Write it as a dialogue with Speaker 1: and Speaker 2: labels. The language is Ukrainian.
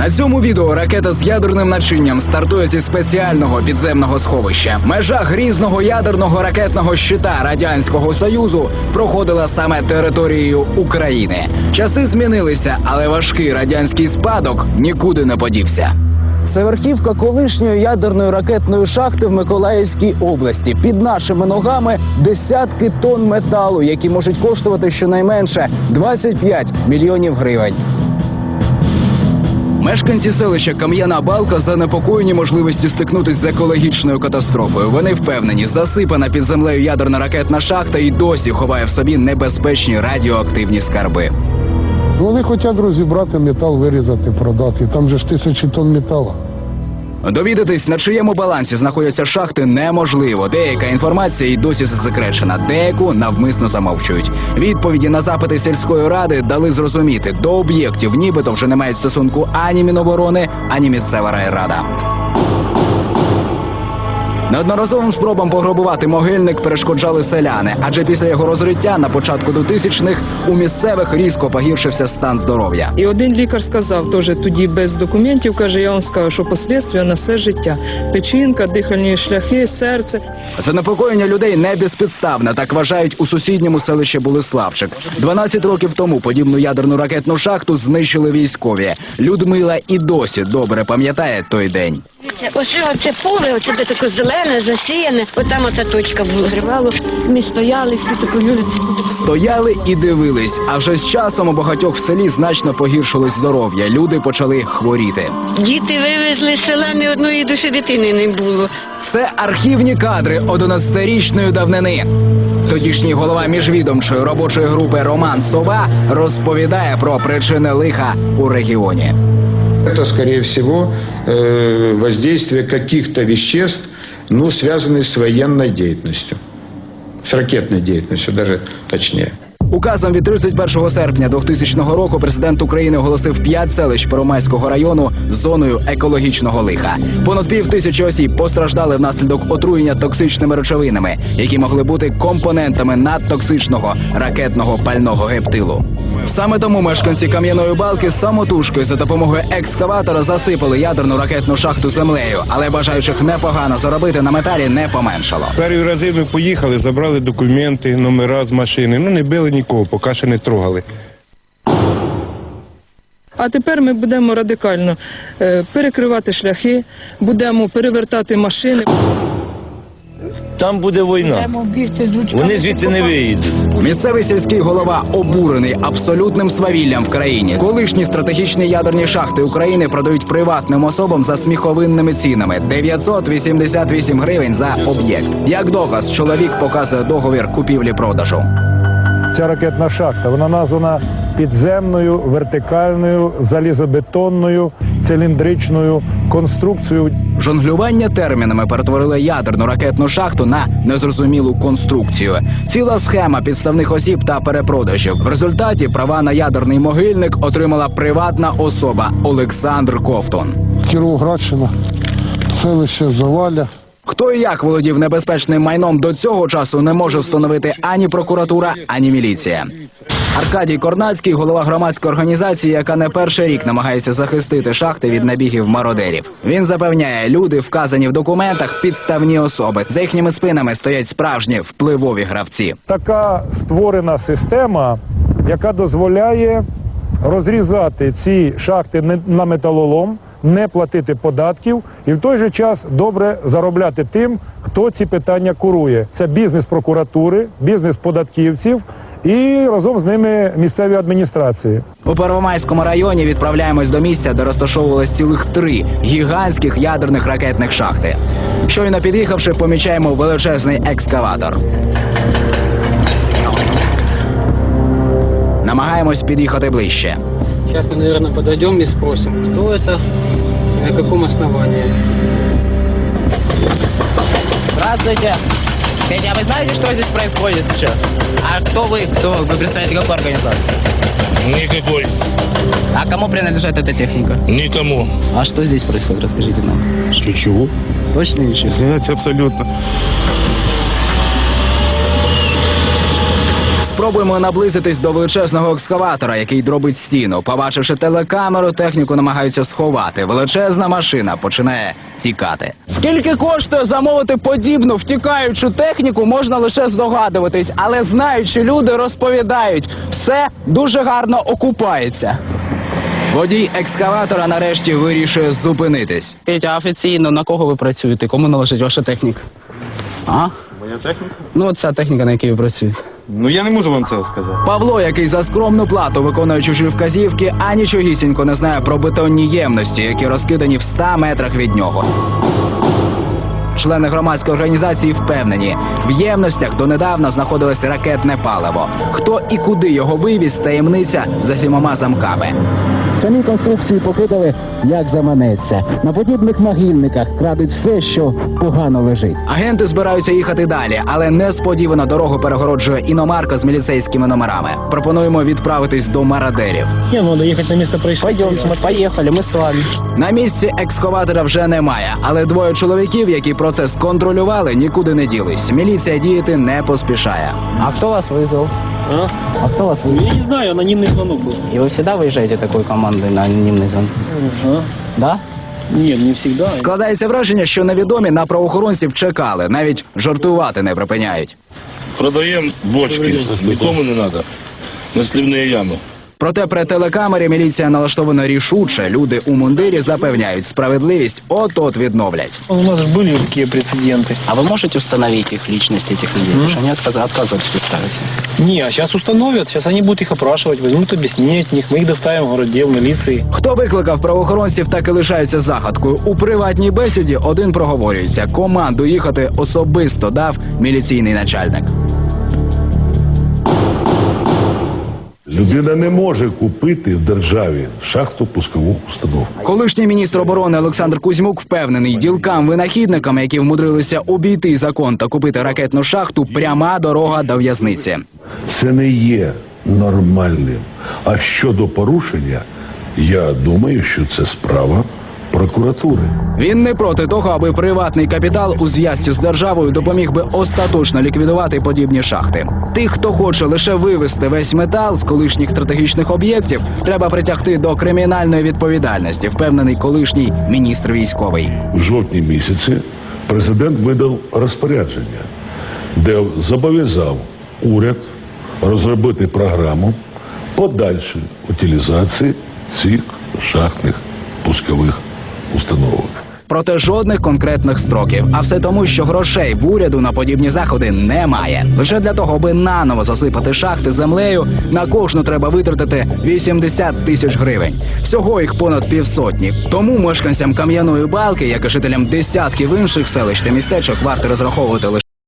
Speaker 1: На цьому відео ракета з ядерним начинням стартує зі спеціального підземного сховища. Межа грізного ядерного ракетного щита радянського союзу проходила саме територією України. Часи змінилися, але важкий радянський спадок нікуди не подівся. Це верхівка колишньої ядерної ракетної шахти в Миколаївській області. Під нашими ногами десятки тонн металу, які можуть коштувати щонайменше 25 мільйонів гривень. Мешканці селища Кам'яна Балка занепокоєні можливістю стикнутись з екологічною катастрофою. Вони впевнені, засипана під землею ядерна ракетна шахта і досі ховає в собі небезпечні радіоактивні скарби.
Speaker 2: Вони хочуть розібрати метал, вирізати, продати. Там же ж тисячі тонн металу.
Speaker 1: Довідатись, на чиєму балансі знаходяться шахти, неможливо. Деяка інформація й досі засекречена, деяку навмисно замовчують. Відповіді на запити сільської ради дали зрозуміти, до об'єктів нібито вже не мають стосунку ані Міноборони, ані місцева райрада. Неодноразовим спробам пограбувати могильник перешкоджали селяни, адже після його розриття на початку 2000-х у місцевих різко погіршився стан здоров'я.
Speaker 3: І один лікар сказав теж тоді без документів, каже, я вам скажу, що послідствия на все життя. Печінка, дихальні шляхи, серце.
Speaker 1: Занепокоєння людей не безпідставне, так вважають у сусідньому селищі Болеславчик. 12 років тому подібну ядерну ракетну шахту знищили військові. Людмила і досі добре пам'ятає той день.
Speaker 4: Ось оце поле, оце де таке зелене, засіяне, отам ота точка була. Гривало, ми стояли, всі такі люди.
Speaker 1: Стояли і дивились. А вже з часом у багатьох в селі значно погіршилось здоров'я. Люди почали хворіти.
Speaker 4: Діти вивезли з села, ні одної душі дитини не було.
Speaker 1: Це архівні кадри 11-річної давнини. Тодішній голова міжвідомчої робочої групи Роман Сова розповідає про причини лиха у регіоні.
Speaker 5: Это, скорее всего, э, воздействие каких-то веществ, ну, связанных с военной деятельностью. С ракетной деятельностью, даже точнее.
Speaker 1: Указом від 31 серпня 2000 року президент України оголосив п'ять селищ Первомайського району зоною екологічного лиха. Понад пів тисячі осіб постраждали внаслідок отруєння токсичними речовинами, які могли бути компонентами надтоксичного ракетного пального гептилу. Саме тому мешканці кам'яної балки самотужки за допомогою екскаватора засипали ядерну ракетну шахту землею, але бажаючих непогано заробити на металі не поменшало.
Speaker 6: Перші рази ми поїхали, забрали документи, номера з машини. Ну не били нікого, поки ще не трогали.
Speaker 3: А тепер ми будемо радикально е, перекривати шляхи, будемо перевертати машини.
Speaker 7: Там буде війна. Вони звідти не виїдуть.
Speaker 1: Місцевий сільський голова обурений абсолютним свавіллям в країні. Колишні стратегічні ядерні шахти України продають приватним особам за сміховинними цінами 988 гривень за об'єкт. Як доказ, чоловік показує договір купівлі-продажу.
Speaker 2: Ця ракетна шахта вона названа підземною вертикальною залізобетонною циліндричною конструкцією.
Speaker 1: Жонглювання термінами перетворили ядерну ракетну шахту на незрозумілу конструкцію. Ціла схема підставних осіб та перепродажів. В результаті права на ядерний могильник отримала приватна особа Олександр Ковтун.
Speaker 2: Кіровоградщина, селище Заваля.
Speaker 1: Хто і як володів небезпечним майном до цього часу не може встановити ані прокуратура, ані міліція. Аркадій Корнацький, голова громадської організації, яка не перший рік намагається захистити шахти від набігів мародерів. Він запевняє, люди, вказані в документах, підставні особи. За їхніми спинами стоять справжні впливові гравці.
Speaker 2: Така створена система, яка дозволяє розрізати ці шахти на металолом, не платити податків і в той же час добре заробляти тим, хто ці питання курує. Це бізнес прокуратури, бізнес податківців і разом з ними місцеві адміністрації.
Speaker 1: У Первомайському районі відправляємось до місця, де розташовувалось цілих три гігантських ядерних ракетних шахти. Щойно під'їхавши, помічаємо величезний екскаватор. Намагаємось під'їхати ближче.
Speaker 8: Сейчас мы, наверное, подойдем и спросим, кто это и на каком основании.
Speaker 9: Здравствуйте. Скажите, а вы знаете, что здесь происходит сейчас? А кто вы? Кто вы? Представляете какую организацию?
Speaker 7: Никакой.
Speaker 9: А кому принадлежит эта техника?
Speaker 7: Никому.
Speaker 9: А что здесь происходит? Расскажите нам.
Speaker 6: Нічого.
Speaker 9: Точно ничего?
Speaker 6: Це абсолютно.
Speaker 1: Спробуємо наблизитись до величезного екскаватора, який дробить стіну. Побачивши телекамеру, техніку намагаються сховати. Величезна машина починає тікати. Скільки коштує замовити подібну втікаючу техніку, можна лише здогадуватись, але знаючи люди розповідають, все дуже гарно окупається. Водій екскаватора нарешті вирішує зупинитись.
Speaker 9: Скажіть, а офіційно на кого ви працюєте? Кому належить ваша техніка? А?
Speaker 6: Моя техніка?
Speaker 9: Ну, от ця техніка, на якій ви працюєте.
Speaker 6: Ну я не можу вам цього сказати.
Speaker 1: Павло, який за скромну плату виконує чужі вказівки, а нічогісінько не знає про бетонні ємності, які розкидані в 100 метрах від нього. Члени громадської організації впевнені, в ємностях донедавна знаходилось ракетне паливо. Хто і куди його вивіз, таємниця за сімома замками.
Speaker 10: Самі конструкції покидали, як заманеться. На подібних могильниках крадуть все, що погано лежить.
Speaker 1: Агенти збираються їхати далі, але несподівано дорогу перегороджує іномарка з міліцейськими номерами. Пропонуємо відправитись до марадерів.
Speaker 8: Не, надо ехать на место происшествия.
Speaker 9: Пойдем, поїхали, ми з вами.
Speaker 1: На місці екскаватора вже немає, але двоє чоловіків, які процес контролювали, нікуди не ділись. Міліція діяти не поспішає.
Speaker 9: А хто вас визвав?
Speaker 8: А?
Speaker 9: А хто вас визвав?
Speaker 8: Я не знаю, анонимный звонок был.
Speaker 9: І ви завжди виїжджаєте такою командою на анонімний звонок?
Speaker 8: Ага.
Speaker 9: Да?
Speaker 8: Ні, не всегда.
Speaker 1: Складається враження, що невідомі на правоохоронців чекали, навіть жартувати не припиняють.
Speaker 7: Продаємо бочки, нікому не треба. На слівні ями.
Speaker 1: Проте при телекамері міліція налаштована рішуче. Люди у мундирі запевняють, справедливість от-от відновлять.
Speaker 8: У нас же были такие прецеденты.
Speaker 9: А вы можете установить их личность, этих людей? Потому что они отказ- отказываются представиться.
Speaker 8: Не, а сейчас установят, сейчас они будут их опрашивать, возьмут объяснение от них, мы их доставим в городдел милиции.
Speaker 1: Хто викликав правоохоронців, так і лишається загадкою. У приватній бесіді один проговорюється. Команду їхати особисто дав міліційний начальник.
Speaker 11: Людина не може купити в державі шахту пускову установку.
Speaker 1: Колишній міністр оборони Олександр Кузьмук впевнений, ділкам-винахідникам, які вмудрилися обійти закон та купити ракетну шахту, пряма дорога до в'язниці.
Speaker 11: Це не є нормальним. А щодо порушення, я думаю, що це справа прокуратури.
Speaker 1: Він не проти того, аби приватний капітал у зв'язці з державою допоміг би остаточно ліквідувати подібні шахти. Тих, хто хоче лише вивести весь метал з колишніх стратегічних об'єктів, треба притягти до кримінальної відповідальності, впевнений колишній міністр військовий.
Speaker 11: В жовтні місяці президент видав розпорядження, де зобов'язав уряд розробити програму подальшої утилізації цих шахтних пускових установок.
Speaker 1: Проте жодних конкретних строків. А все тому, що грошей в уряду на подібні заходи немає. Лише для того, аби наново засипати шахти землею, на кожну треба витратити 80 тисяч гривень. Всього їх понад півсотні. Тому мешканцям кам'яної балки, як і жителям десятків інших селищ та містечок, варто розраховувати лише